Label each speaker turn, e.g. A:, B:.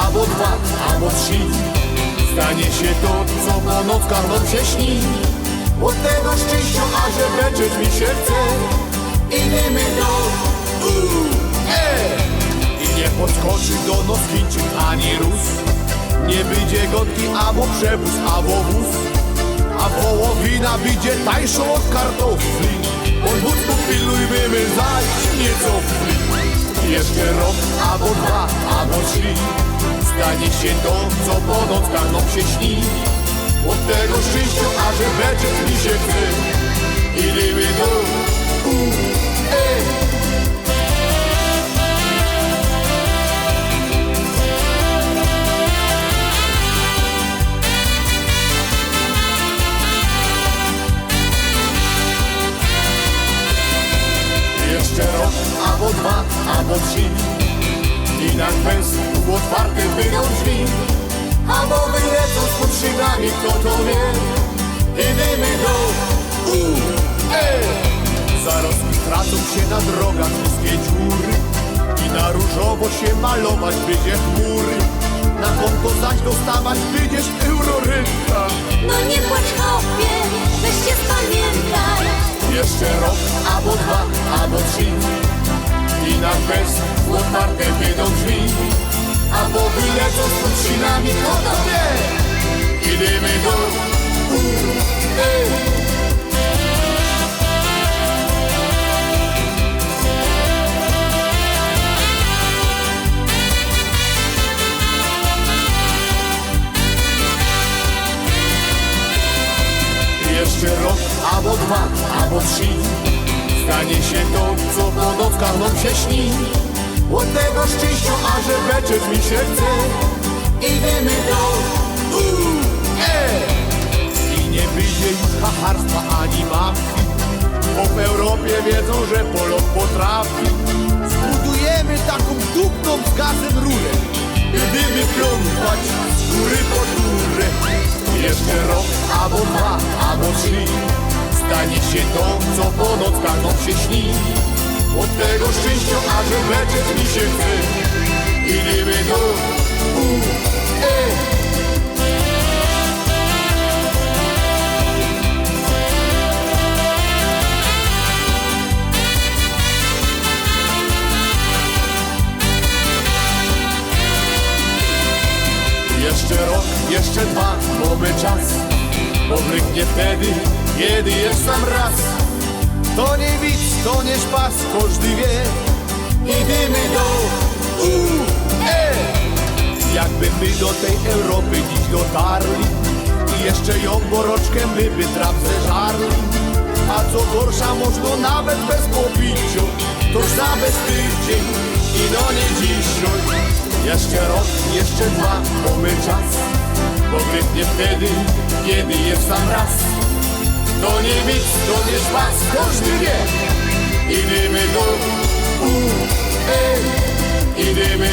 A: albo trzy. Stanie się to, co po nockach nam się śni. Od tego szczęścia, a że beczeć mi się chce Idziemy do U, E! I nie podskoczy do nos Chińczyk ani Rus. Nie będzie gotki albo przewóz, albo wóz. A wołowina będzie tańszą od kartofli. Od wózku pilnujmy zajść nieco. Wpli Jeszcze rok, albo dwa, albo trzy Stanie się to, co po nockach nam się śni. Od tego szczęścia, a że beczeć mi się chce. Do U, E. Jeszcze rok, albo dwa, albo trzy I na kwest otwarte wyjdą drzwi. Albo wylecą z podszywami, kto to wie? Idziemy do U, E Zaroski tracą się na drogach wszystkie dziury. I na różowo się malować będzie chmury. Na konto zaś dostawać będziesz eurorynka
B: No nie płacz chłopie, weź się spamiętaj.
A: Jeszcze rok, albo dwa, albo trzy. I na kwest otwarte wyjdą drzwi Albo wylecą z podsinami, kto to wie Idziemy do E Jeszcze rok, albo dwa, albo trzy. Stanie się to, co po nockach się śni Od tego szczęścia, a że beczeć mi się chce Idziemy do U, E. I nie wyjdzie już hacharstwa ani mafii Bo w Europie wiedzą, że Polok potrafi. Zbudujemy taką dupną z gazem rurę. Będziemy plątać z góry pod górę. Jeszcze rok, albo dwa, albo trzy. Stanie się to, co po nockach nam się śni Od tego szczęścia, a że beczeć mi się chce. Idziemy do U, E. Jeszcze rok, jeszcze dwa, mamy czas Bo bryknie wtedy, kiedy jest sam raz To nie widz, to nie szpas, każdy wie. Idziemy do U, E. Jakby my do tej Europy dziś dotarli I jeszcze ją boroczkę my by trap zeżarli. A co gorsza, można nawet bez popiciu To za bez tydzień i no nie dzisiaj. Jeszcze rok, jeszcze dwa, mamy czas Bo wtedy, kiedy jest sam raz To nie nic, to nie szpas, każdy wie Idziemy do U, E Idziemy